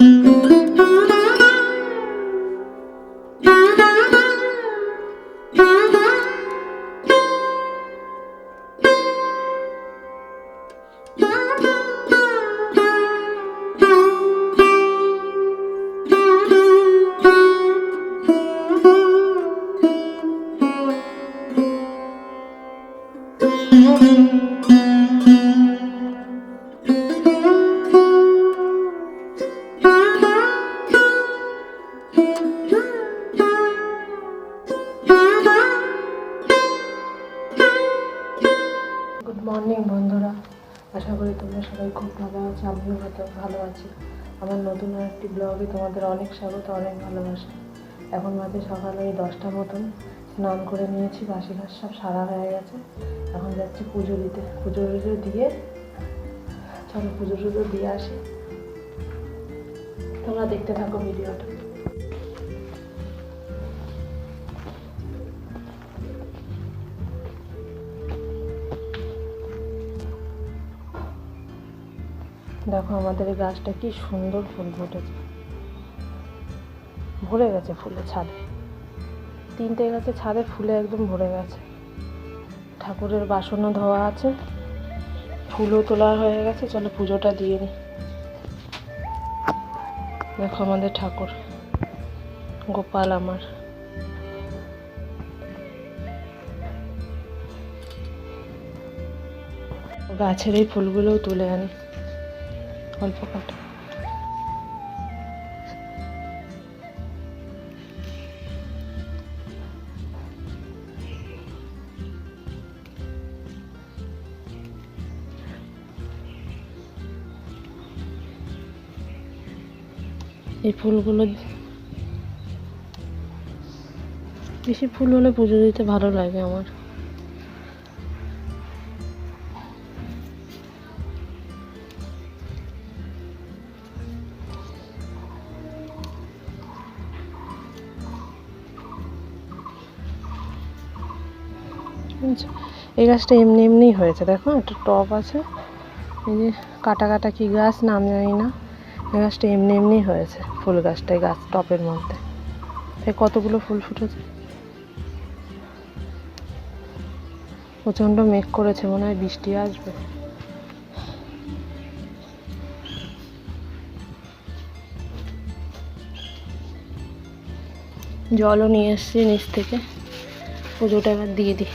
Good অনেক স্বাগত, অনেক ভালোবাসা। এখন মাঝে সকালে এই দশটা মতন। স্নান করে নিয়েছি, বাসি ঘাস সব সারা হয়ে গেছে। এখন যাচ্ছি পুজো দিতে। পুজো টুজো দিয়ে, চলো পুজো টুজো দিয়ে আসি। তোমরা দেখতে থাকো ভিডিওটা। দেখো আমাদের গাছটা কি সুন্দর ফুল ফুটেছে। ভরে গেছে ফুলে ছাদে। তিনটে গাছে ছাদে ফুলে একদম ভরে গেছে। ঠাকুরের বাসনও ধোয়া আছে। ফুলও তোলা হয়ে গেছে। চলো পুজোটা দিয়ে নিই দেখো আমাদের ঠাকুর। গোপাল আমার। গাছের এই ফুলগুলোও তুলে আনি। অল্প কটা। এই ফুলগুলো বেশি ফুল হলে পুজো দিতে ভালো লাগে আমার। এই গাছটা এমনি এমনিই হয়েছে, দেখো একটা টব আছে। এই যে কাটা কাটা কি গাছ, নাম জানি না। গাছটা এমনি এমনি হয়েছে, ফুল গাছটা গাছ টপের মধ্যে। কতগুলো ফুল ফুটেছে? প্রচণ্ড মেঘ করেছে, মনে হয় বৃষ্টি আসবে। জলও নিয়ে এসছি নিচ থেকে। পুজোটা এবার দিয়ে দিই।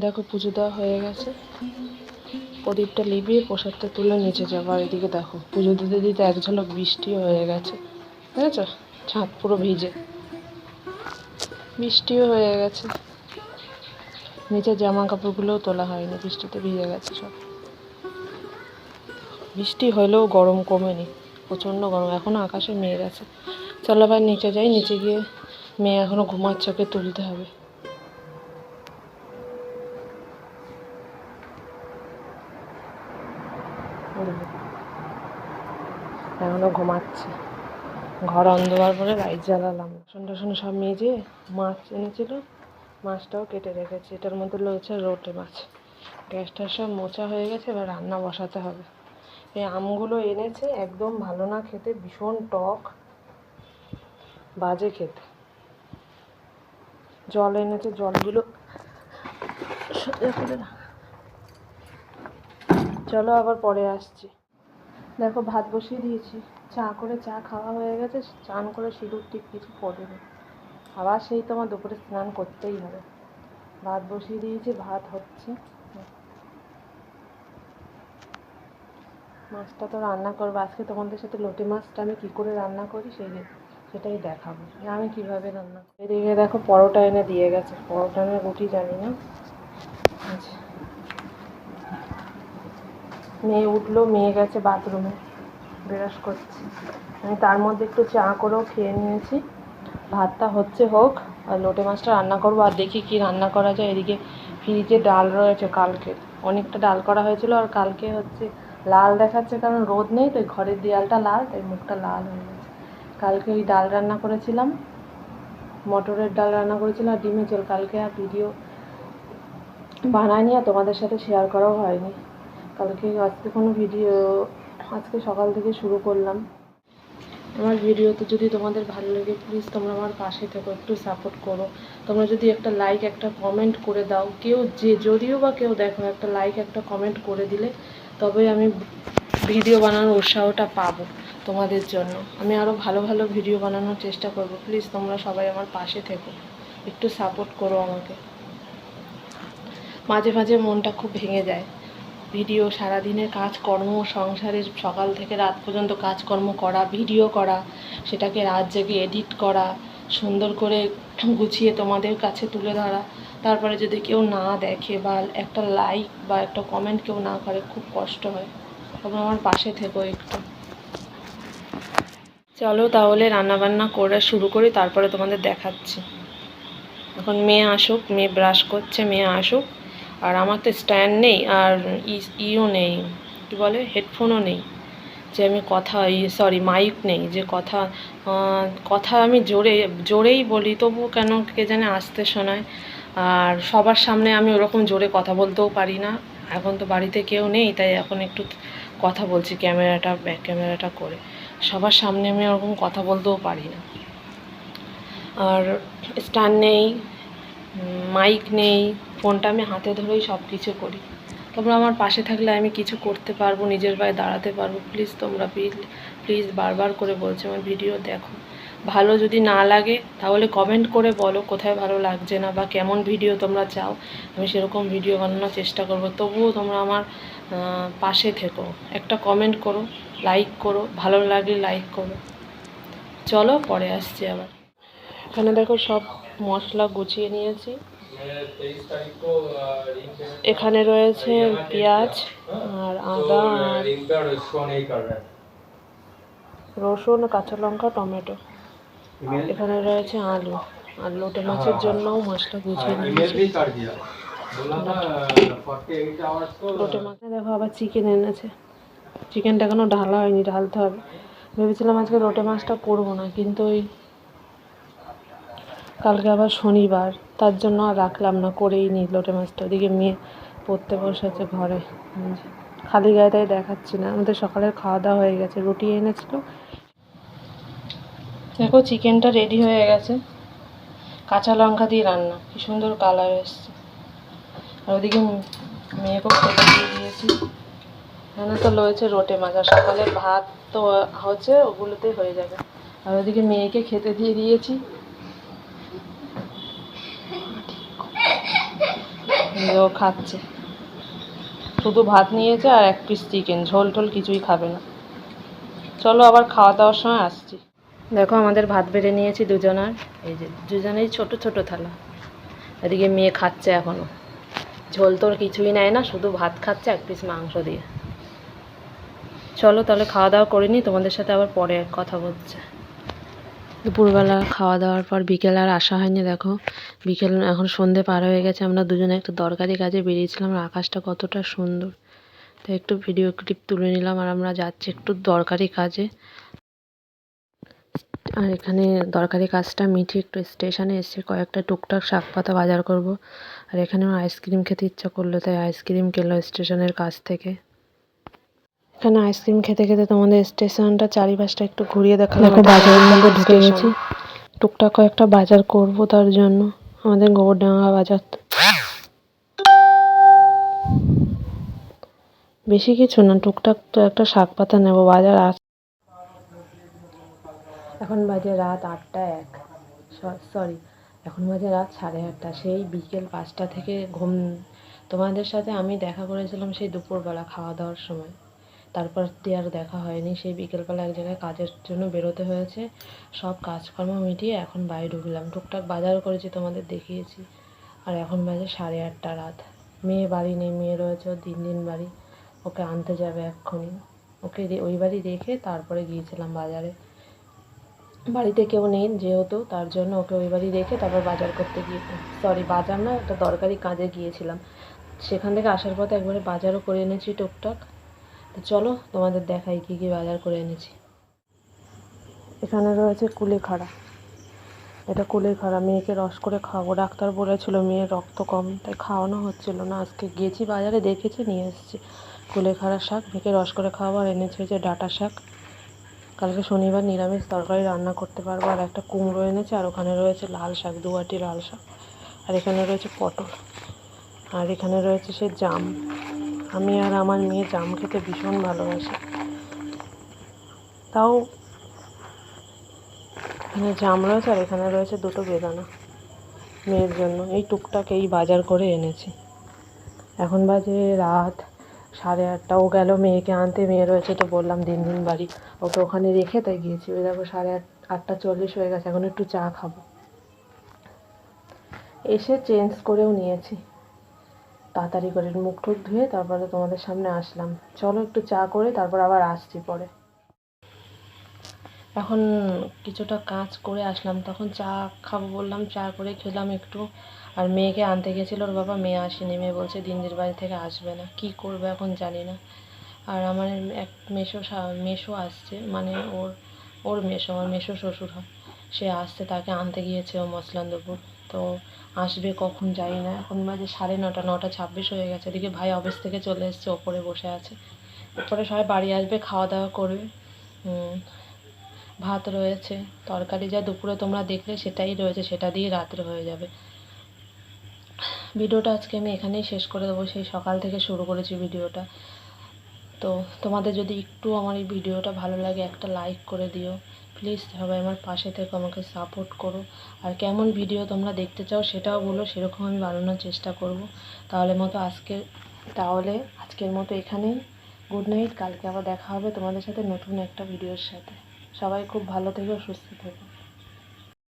দেখো, পুজো দেওয়া হয়ে গেছে। প্রদীপটা লিবিয়ে প্রসাদটা তুলে নিচে যাব, আর এদিকে দেখো, পুজো দিতে দিতে এক ঝলক বৃষ্টিও হয়ে গেছে। বুঝেছ? ছাদ পুরো ভিজে। বৃষ্টিও হয়ে গেছে। নিচে জামা কাপড়গুলোও তোলা হয়নি, বৃষ্টিতে ভিজে গেছে সব। বৃষ্টি হলেও গরম কমেনি, প্রচণ্ড গরম। এখনও আকাশে মেঘ আছে। চলো আবার নিচে যাই, নিচে গিয়ে মেয়ে এখনও ঘুমাচ্ছে, ওকে তুলতে হবে। এখনও ঘুমাচ্ছে। ঘর অন্ধকার করে লাইট জ্বালালাম। বাসন টাসন সব মেজে মাছ এনেছিল, মাছটাও কেটে রেখেছি। এটার মধ্যে রয়েছে রোটে মাছ। গ্যাসটা সব মোচা হয়ে গেছে, এবার রান্না বসাতে হবে। এই আমগুলো এনেছে, একদম ভালো না খেতে, ভীষণ টক, বাজে খেতে। জল এনেছে, জলগুলো। চলো আবার পরে আসছি। দেখো, ভাত বসিয়ে দিয়েছি। চা করে চা খাওয়া হয়ে গেছে চান করে সিঁদুর ঠিক কিছু পড়েনি আবার সেই তো আমার দুপুরে স্নান করতেই হবে। ভাত বসিয়ে দিয়েছি, ভাত হচ্ছে। মাছটা তো রান্না করব। আজকে তোমাদের সাথে লোটে মাছটা আমি কী করে রান্না করি, সেই সেটাই দেখাবো। আমি কীভাবে রান্না করি। এদিকে দেখো, পরোটা এনে দিয়ে গেছে। পরোটা এনে রুটি জানি না। মেয়ে উঠল, মেয়ে গেছে বাথরুমে ব্রাশ করছে। আমি তার মধ্যে একটু চা করেও খেয়ে নিয়েছি। ভাতটা হচ্ছে হোক, আর লোটে মাছটা রান্না করব, আর দেখি কি রান্না করা যায়। এদিকে ফ্রিজে ডাল রয়েছে কালকে। অনেকটা ডাল করা হয়েছিল, আর কালকে হচ্ছে লাল দেখাচ্ছে, কারণ রোদ নেই তো ঘরের দেয়ালটা লাল, তাই মুখটা লাল হয়ে গেছে। কালকে ওই ডাল রান্না করেছিলাম। মটরের ডাল রান্না করেছিলাম, আর ডিমের ঝোল। কালকে আর ভিডিও বানাইনি, আর তোমাদের সাথে শেয়ার করাও হয়নি। কালকে আজকে কোনো ভিডিও, আজকে সকাল থেকে শুরু করলাম। আমার ভিডিওতে যদি তোমাদের ভালো লাগে প্লিজ তোমরা আমার পাশে থেকো, একটু সাপোর্ট করো। তোমরা যদি একটা লাইক একটা কমেন্ট করে দাও, কেউ যে, যদিও বা কেউ দেখো, একটা লাইক একটা কমেন্ট করে দিলে তবে আমি ভিডিও বানানোর উৎসাহটা পাবো তোমাদের জন্য। আমি আরও ভালো ভালো ভিডিও বানানোর চেষ্টা করব। প্লিজ তোমরা সবাই আমার পাশে থেকো, একটু সাপোর্ট করো আমাকে। মাঝে মাঝে মনটা খুব ভেঙে যায়। ভিডিও, সারাদিনের কাজকর্ম সংসারের সকাল থেকে রাত পর্যন্ত কাজকর্ম করা, ভিডিও করা, সেটাকে রাত জেগে এডিট করা, সুন্দর করে গুছিয়ে তোমাদের কাছে তুলে ধরা। তারপরে যদি কেউ না দেখে বা একটা লাইক বা একটা কমেন্ট কেউ না করে, খুব কষ্ট হয়। তখন আমার পাশে থেকো একটু। চলো তাহলে রান্নাবান্না করে শুরু করি, তারপরে তোমাদের দেখাচ্ছি। এখন মেয়ে আসুক, মেয়ে ব্রাশ করছে, মেয়ে আসুক। আর আমার তো স্ট্যান্ড নেই আর ইও নেই, কী বলে হেডফোনও নেই, যে আমি কথা সরি মাইক নেই, যে কথা কথা আমি জোরে, জোরেই বলি, তবু কেন কে জানে আসতে শোনায়। আর সবার সামনে আমি ওরকম জোরে কথা বলতেও পারি না। এখন তো বাড়িতে কেউ নেই, তাই এখন একটু কথা বলছি ক্যামেরাটা ব্যাক ক্যামেরাটা করে। সবার সামনে আমি ওরকম কথা বলতেও পারি না। আর স্ট্যান্ড নেই মাইক নেই, ফোনটা আমি হাতে ধরেই সব কিছু করি। তোমরা আমার পাশে থাকলে আমি কিছু করতে পারব, নিজের পায়ে দাঁড়াতে পারব। প্লিজ তোমরা প্লিজ বারবার করে বলছি আমার ভিডিও দেখো। ভালো যদি না লাগে, তাহলে কমেন্ট করে বলো কোথায় ভালো লাগছে না বা কেমন ভিডিও তোমরা চাও। আমি সেরকম ভিডিও বানানোর চেষ্টা করব। তবুও তোমরা আমার পাশে থেকো। একটা কমেন্ট করো লাইক করো। ভালো লাগলে লাইক করো। চলো, পরে আসছি আবার। এখানে দেখো সব মশলা গুছিয়ে নিয়েছি। এখানে রয়েছে পেঁয়াজ আর আদা আর রসুন কাঁচা লঙ্কা টমেটো। এখানে রয়েছে আলু। আর লোটে মাছের জন্যও মশলা গুছিয়ে নিয়েছি। লোটে মাছে দেখো আবার চিকেন এনেছে। চিকেনটা এখনও ঢালা হয়নি ঢালতে হবে। ভেবেছিলাম আজকে লোটে মাছটা করব না কিন্তু ওই কালকে আবার শনিবার, তার জন্য আর রাখলাম না, করেই নি লোটে মাছটা। ওদিকে মেয়ে পড়তে বসেছে ঘরে। খালি গায়ে তাই দেখাচ্ছি না। আমাদের সকালের খাওয়া দাওয়া হয়ে গেছে, রুটি এনেছিল। দেখো, চিকেনটা রেডি হয়ে গেছে। কাঁচা লঙ্কা দিয়ে রান্না, কি সুন্দর কালার এসছে। আর ওদিকে মেয়েকেও খেতে দিয়ে দিয়েছি। এখানে তো রয়েছে রোটে মাছ, আর সকালের ভাত তো হচ্ছে, ওগুলোতেই হয়ে যাবে। আর ওদিকে মেয়েকে খেতে দিয়ে দিয়েছি। ও খাচ্ছে। শুধু ভাত নিয়েছে আর এক পিস চিকেন ঝোল টোল কিছুই খাবে না। চলো আবার খাওয়া দাওয়ার সময় আসছি। দেখো আমাদের ভাত বেড়ে নিয়েছি দুজনার। এই যে দুজনেই ছোট ছোট থালা। এদিকে মেয়ে খাচ্ছে এখনও। ঝোল তোর কিছুই নেয় না, শুধু ভাত খাচ্ছে এক পিস মাংস দিয়ে। চলো তাহলে খাওয়া দাওয়া করে নিই, তোমাদের সাথে আবার পরে কথা বলছে। দুপুরবেলা খাওয়া দাওয়ার পর বিকেল আর আসা হয়নি, দেখো। বিকেল এখন সন্ধে পার হয়ে গেছে, আমরা দুজনে একটু দরকারি কাজে বেরিয়েছিলাম, আর আকাশটা কতটা সুন্দর। তো একটু ভিডিও ক্লিপ তুলে নিলাম, আর আমরা যাচ্ছি একটু দরকারি কাজে। আর এখানে দরকারি কাজটা মিটিয়ে একটু স্টেশনে এসে কয়েকটা টুকটাক শাক পাতা বাজার করব, আর এখানে আইসক্রিম খেতে ইচ্ছা করল, তাই আইসক্রিম কিনলো স্টেশনের কাছ থেকে। এখানে আইসক্রিম খেতে খেতে তোমাদের স্টেশনটা চারিপাশটা একটু ঘুরিয়ে দেখালাম। দেখো বাজারের মধ্যে ঢুকে গেছি। টুকটাক কয়েকটা বাজার করব তার জন্য। আমাদের গোবরডাঙ্গা বাজার বেশি কিছু না টুকটাক তো একটা শাক পাতা নেব বাজার আছে এখন বাজে রাত আটটা এক। সরি এখন বাজে রাত সাড়ে আটটা। সেই বিকেল পাঁচটা থেকে ঘুম তোমাদের সাথে আমি দেখা করেছিলাম সেই দুপুরবেলা খাওয়া দাওয়ার সময়। তারপর আর দেখা হয়নি। সেই বিকেলবেলা এক জায়গায় কাজের জন্য বেরোতে হয়েছে। সব কাজকর্ম মিটিয়ে এখন বাড়ি ঢুকলাম। টুকটাক বাজার করেছি তোমাদের দেখিয়েছি। আর এখন বাজে সাড়ে আটটা রাত। মেয়ে বাড়ি নেই, মেয়ে রয়েছে দিন দিন বাড়ি। ওকে আনতে যাবে এক্ষুনি। ওকে ওই বাড়ি রেখে তারপরে গিয়েছিলাম বাজারে। বাড়িতে কেউ নেই যেহেতু, তার জন্য ওকে ওই বাড়ি রেখে তারপর বাজার করতে গিয়ে সরি বাজার না, একটা দরকারি কাজে গিয়েছিলাম। সেখান থেকে আসার পথে একবারে বাজারও করে এনেছি টুকটাক। তো চলো তোমাদের দেখাই কী কী বাজার করে এনেছি। এখানে রয়েছে কুলেখাড়া এটা কুলেখাড়া মেয়েকে রস করে খাওয়াবো। ডাক্তার বলেছিল মেয়ের রক্ত কম, তাই খাওয়ানো হচ্ছিল না। আজকে গেছি বাজারে, দেখেছি, নিয়ে এসেছি। কুলেখাড়া শাক, মেয়েকে রস করে খাওয়াবো। আর এনেছি হচ্ছে ডাঁটা শাক। কালকে শনিবার নিরামিষ তরকারি রান্না করতে পারব। আর একটা কুমড়ো এনেছে, আর ওখানে রয়েছে লাল শাক, দু আটি লাল শাক। আর এখানে রয়েছে পটল। আর এখানে রয়েছে সে জাম। আমি আর আমার মেয়ে জাম খেতে ভীষণ ভালোবাসি। তাও এখানে জাম রয়েছে আর এখানে রয়েছে দুটো বেদানা মেয়ের জন্য। এই টুকটাক এই বাজার করে এনেছি। এখন বাজে রাত সাড়ে আটটা। ও গেল মেয়েকে আনতে, মেয়ে রয়েছে তো বললাম দিন দিন বাড়ি। ওকে ওখানে রেখে তাই গিয়েছি। ওই দেখো সাড়ে আট, আটটা চল্লিশ হয়ে গেছে। এখন একটু চা খাব। এসে চেঞ্জ করেও নিয়েছি। তাড়াতাড়ি করে মুখ টুক ধুয়ে তারপরে তোমাদের সামনে আসলাম। চলো একটু চা করে তারপর আবার আসছি পরে। এখন কিছুটা কাজ করে আসলাম, তখন চা খাব বললাম, চা করে খেলাম একটু। আর মেয়েকে আনতে গেছিল, ওর বাবা মেয়ে আসেনি, মেয়ে বলছে দিনদের বাড়ি থেকে আসবে না। কি করবে এখন জানি না। আর আমার এক মেসো শা- মেসো আসছে মানে ওর ওর মেসো, আমার মেসো শ্বশুর হয় সে আসছে, তাকে আনতে গিয়েছে ও মসলান্দপুর। তো আসবে কখন জানি না। এখন বাজে সাড়ে নটা নটা ছাব্বিশ হয়ে গেছে। এদিকে ভাই অফিস থেকে চলে এসছে, ওপরে বসে আছে। এরপরে সবাই বাড়ি আসবে, খাওয়া দাওয়া করবে। ভাত রয়েছে। তরকারি যা দুপুরে তোমরা দেখলে সেটাই রয়েছে, সেটা দিয়ে রাত্রে হয়ে যাবে। ভিডিওটা আজকে আমি এখানেই শেষ করে দেবো, সেই সকাল থেকে শুরু করেছি ভিডিওটা। তো তোমাদের যদি একটু আমার এই ভিডিওটা ভালো লাগে, একটা লাইক করে দিও। প্লিজ সবাই আমার পাশে থেকে, আমাকে সাপোর্ট করো। আর কেমন ভিডিও তোমরা দেখতে চাও সেটাও বলো, সেরকম আমি বানানোর চেষ্টা করব। তাহলে মতো আজকে তাহলে আজকের মতো এখানেই। গুড নাইট কালকে আবার দেখা হবে তোমাদের সাথে নতুন একটা ভিডিওর সাথে। সবাই খুব ভালো থেকো, সুস্থ থেকো।